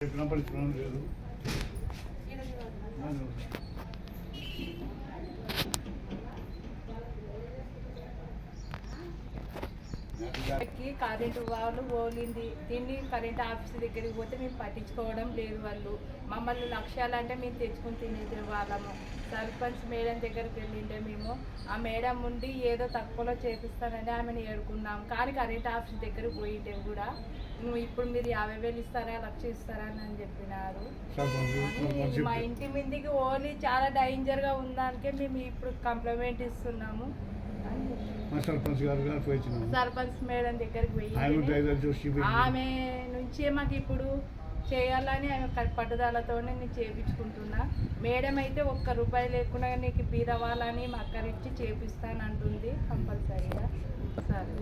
వినపడించడం లేదు. కరెంటు వాళ్ళు పోలింది. దీన్ని కరెంట్ ఆఫీస్ దగ్గరికి పోతే మేము పట్టించుకోవడం లేదు వాళ్ళు. మమ్మల్ని లక్ష్యాలంటే మేము తెచ్చుకుని తినేది వాళ్ళము. సర్పంచ్ మేడం దగ్గరికి వెళ్ళింటే మేము. ఆ మేడం ఉండి ఏదో తక్కువలో చేపిస్తానని ఆమెను ఏడుకున్నాం. కానీ కరెంట్ ఆఫీస్ దగ్గరికి పోయింటే కూడా. నువ్వు ఇప్పుడు మీరు యాభై వేలు ఇస్తారా లక్ష ఇస్తారా అని చెప్పినారు. మా ఇంటి మీదకి ఓన్లీ చాలా డేంజర్గా ఉందానికే మేము ఇప్పుడు కంప్లైంట్ ఇస్తున్నాము. సర్పంచ్ గారు సర్పంచ్ మేడం దగ్గరికి పోయి డ్రైవర్ చూసి ఆమె నుంచే మాకు ఇప్పుడు చేయాలని ఆమె పట్టుదలతోనే నేను చేపించుకుంటున్నా. మేడం అయితే ఒక్క రూపాయి లేకుండా నీకు బీదవాళ్ళని మా అక్కరిచ్చి చేపిస్తానంటుంది కంపల్సరీగా. సరే.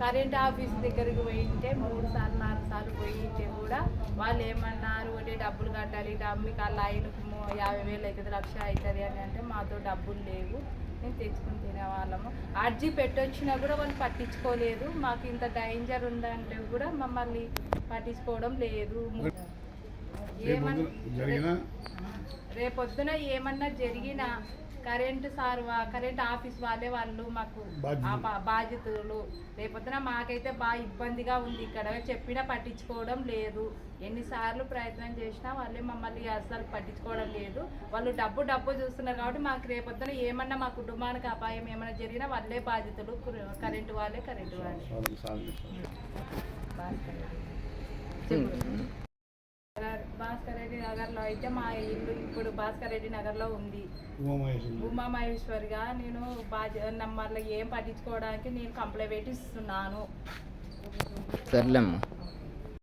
కరెంట్ ఆఫీస్ దగ్గరికి పోయింటే మూడు సార్లు నాలుగు సార్లు పోయింటే కూడా వాళ్ళు ఏమన్నారు ఒకటి డబ్బులు కట్టాలి డబ్బు మీకు ఆ లైన్కు మూ- యాభై వేలు అవుతుంది లక్ష అవుతుంది అని అంటే మాతో డబ్బులు లేవు. మేము తెచ్చుకుని తినేవాళ్ళము అర్జీ పెట్టొచ్చినా కూడా వాళ్ళు పట్టించుకోలేదు. మాకు ఇంత డేంజర్ ఉందంటే కూడా మమ్మల్ని పట్టించుకోవడం లేదు. ఏమన్- జరిగిన రేపొద్దున ఏమన్నా జరిగినా కరెంట్ సార్ వా- కరెంట్ ఆఫీస్ వాళ్ళే వాళ్ళు మాకు బాధ్యులు. ఆ బా- బాధ్యతలు. రేపొద్దున మాకైతే బాగా ఇబ్బందిగా ఉంది ఇక్కడ. చెప్పినా పట్టించుకోవడం లేదు. ఎన్నిసార్లు ప్రయత్నం చేసినా వాళ్ళే మమ్మల్ని అసలు పట్టించుకోవడం లేదు. వాళ్ళు డబ్బు డబ్బు చూస్తున్నారు కాబట్టి మాకు రేపొద్దున ఏమన్నా మా కుటుంబానికి అపాయం ఏమైనా జరిగినా వాళ్ళే బాధ్యతలు. కుర- కరెంటు వాళ్ళే కరెంటు వాళ్ళే సార్- సార్ భాస్కర్ రెడ్డి. చెప్పు. భాస్కర్ రెడ్డి నగర్లో అయితే మా ఇల్లు ఇప్పుడు భాస్కర్ రెడ్డి నగర్లో ఉంది. ఉమామహేశ్వరి. ఉమా మహేశ్వరిగా నేను బాధ్య మళ్ళీ ఏం పట్టించుకోవడానికి నేను కంప్లైంట్ ఇస్తున్నాను సర్లేమ్మా.